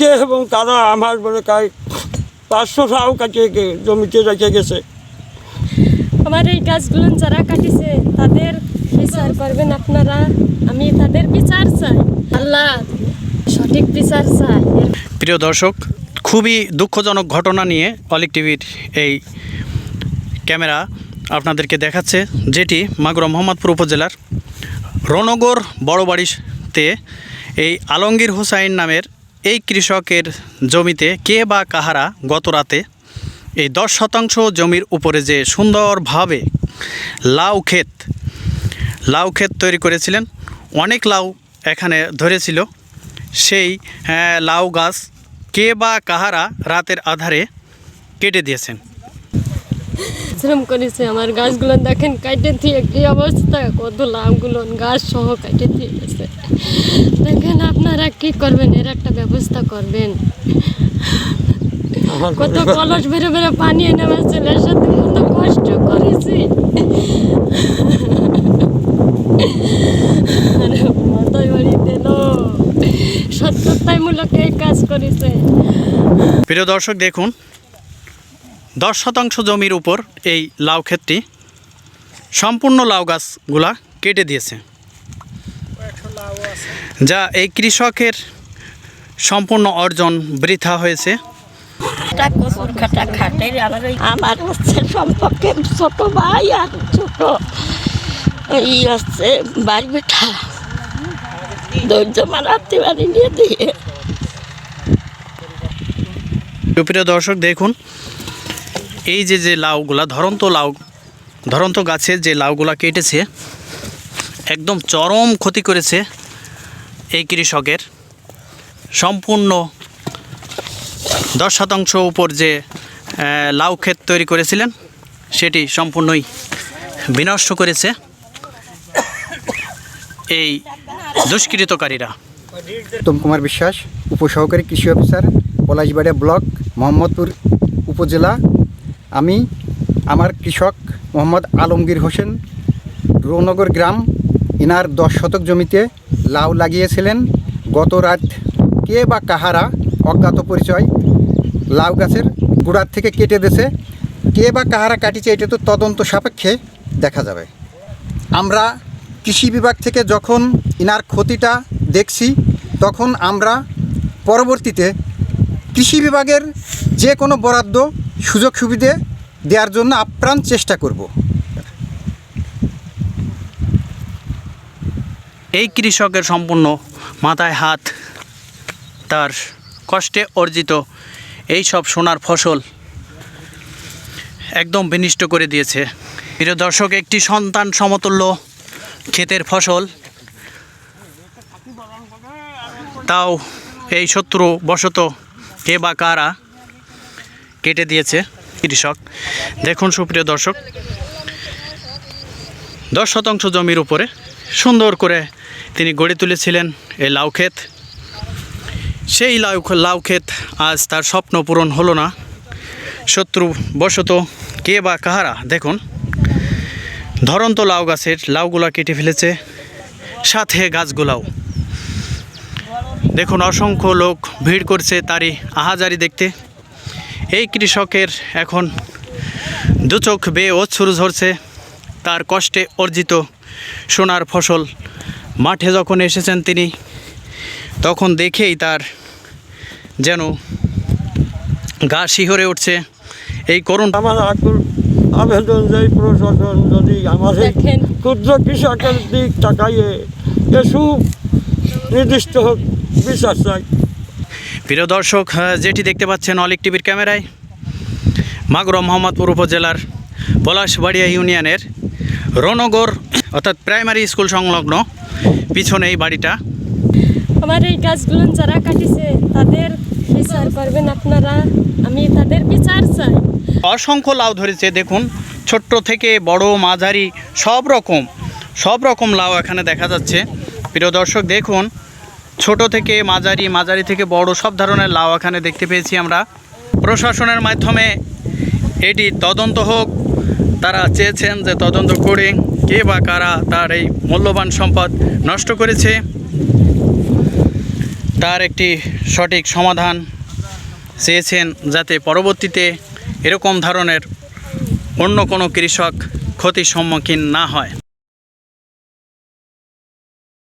কে এবং তারা আমার বলে কাই? পাঁচশো সাউ কাটিয়ে জমিতে রেখে গেছে। আমার এই গাছগুলো যারা কাটিছে তাদের বিচার করবেন আপনারা। আমি তাদের বিচার চাই। আল্লাহ সঠিক বিচার চাই। প্রিয় দর্শক খুবই দুঃখজনক ঘটনা নিয়ে অলিক টিভির এই ক্যামেরা আপনাদেরকে দেখাচ্ছে যেটি মাগুরা মোহাম্মদপুর উপজেলার রণগর বড়বাড়িতে এই আলমগীর হোসাইন নামের এই কৃষকের জমিতে কে বা কাহারা গত রাতে এই দশ শতাংশ জমির উপরে যে সুন্দরভাবে লাউ ক্ষেত লাউ ক্ষেত তৈরি করেছিলেন, অনেক লাউ এখানে ধরেছিল। সেই লাউ গাছ কে বা কাহারা রাতের আধারে কেটে দিয়েছেন। শ্রম করেছে আমার গাছগুলো দেখেন, কাটে দিয়ে কি অবস্থা, কত লাভগুলো গাছ সহ কাটে দিয়ে দেখেন আপনারা কি করবেন? এর একটা ব্যবস্থা করবেন। কত কলস বেড়ে বেড়ে পানি এনে আমার ছেলের সাথে কত কষ্ট করেছি। আরে মাথায় বাড়ি দিল। সত্যতাইমূলক এই কাজ করেছে। প্রিয় দর্শক দেখুন দশ শতাংশ জমির উপর এই লাউ ক্ষেতটি সম্পূর্ণ লাউ গাছগুলা কেটে দিয়েছে। যা এই কৃষকের সম্পূর্ণ অর্জন বৃথা হয়েছে। কচুর খাটা খাটে আমার আমার হচ্ছে সম্পর্কে ছোট ভাই আর ছোট এই হচ্ছে বাড়ি বেঠা ধৈর্য মারাতে বাড়ি নিয়ে দিয়ে। সুপ্রিয় দর্শক দেখুন এই যে যে লাউগুলা ধরন্ত লাউ ধরন্ত গাছের যে লাউগুলা কেটেছে একদম চরম ক্ষতি করেছে এই কৃষকের সম্পূর্ণ দশ শতাংশ উপর যে লাউ ক্ষেত তৈরি করেছিলেন, সেটি সম্পূর্ণই বিনষ্ট করেছে এই দুষ্কৃতকারীরা। উত্তম কুমার বিশ্বাস, উপসহকারী কৃষি অফিসার, পলাশবাড়িয়া ব্লক, মোহাম্মদপুর উপজেলা। আমি, আমার কৃষক মোহাম্মদ আলমগীর হোসেন রৌনগর গ্রাম। ইনার দশ শতক জমিতে লাউ লাগিয়েছিলেন। গত রাত কে বা কাহারা, অজ্ঞাত পরিচয়, লাউ গাছের গোড়ার থেকে কেটে দেছে কে বা কাহারা কাটিছে এটা তো তদন্ত সাপেক্ষে দেখা যাবে। আমরা কৃষি বিভাগ থেকে যখন ইনার ক্ষতিটা দেখছি, তখন আমরা পরবর্তীতে কৃষি বিভাগের যে কোনো বরাদ্দ সুযোগ সুবিধে দেওয়ার জন্য আপ্রাণ চেষ্টা করব। এই কৃষকের সম্পূর্ণ মাথায় হাত, তার কষ্টে অর্জিত এই সব সোনার ফসল একদম বিনিষ্ট করে দিয়েছে। প্রিয় দর্শক, একটি সন্তান সমতুল্য ক্ষেতের ফসল। তাও এই শত্রু বশত কে বা কারা কেটে দিয়েছে কৃষক? দেখুন সুপ্রিয় দর্শক, দশ শতাংশ জমির উপরে সুন্দর করে তিনি গড়ে তুলেছিলেন এই লাউ ক্ষেত। সেই লাউ লাউ ক্ষেত আজ তার স্বপ্ন পূরণ হলো না। শত্রু বশত কে বা কাহারা, দেখুন। ধরন্ত লাউ গাছের লাউগুলা কেটে ফেলেছে, সাথে গাছগুলাও। দেখুন, অসংখ্য লোক ভিড় করছে তারই আহাজারি দেখতে। এই কৃষকের এখন দু চোখ বেয়ে অশ্রু ঝরছে, তার কষ্টে অর্জিত সোনার ফসল মাঠে যখন এসেছেন তিনি তখন দেখেই তার যেন গা শিহরে উঠছে। এই করুণ আমার আকুল আবেদন যে প্রশাসন যদি আমাদের ক্ষুদ্র কৃষকের দিক তাকাইয়ে এসু নির্দিষ্ট হোক বিশ্বাস চাই। প্রিয় দর্শক যেটি দেখতে পাচ্ছেন অলিক টিভির ক্যামেরায় মাগুরা মোহাম্মদপুর উপজেলার পলাশবাড়িয়া ইউনিয়নের রণগর অর্থাৎ প্রাইমারি স্কুল সংলগ্ন পিছনে এই বাড়িটা। আমার এই গাছগুলো যারা কাটিছে তাদের বিচার করবেন আপনারা। আমি তাদের বিচার চাই। অসংখ্য লাউ ধরেছে দেখুন ছোট্ট থেকে বড় মাঝারি সব রকম সব রকম লাউ এখানে দেখা যাচ্ছে। প্রিয় দর্শক দেখুন ছোট থেকে মাঝারি মাঝারি থেকে বড় সব ধরনের লাউ এখানে দেখতে পেয়েছি আমরা। প্রশাসনের মাধ্যমে এটি তদন্ত হোক তারা চেয়েছেন যে তদন্ত করে কে বা কারা তার এই মূল্যবান সম্পদ নষ্ট করেছে। তার একটি সঠিক সমাধান চেয়েছেন যাতে পরবর্তীতে এরকম ধরনের অন্য কোনো কৃষক ক্ষতির সম্মুখীন না হয়।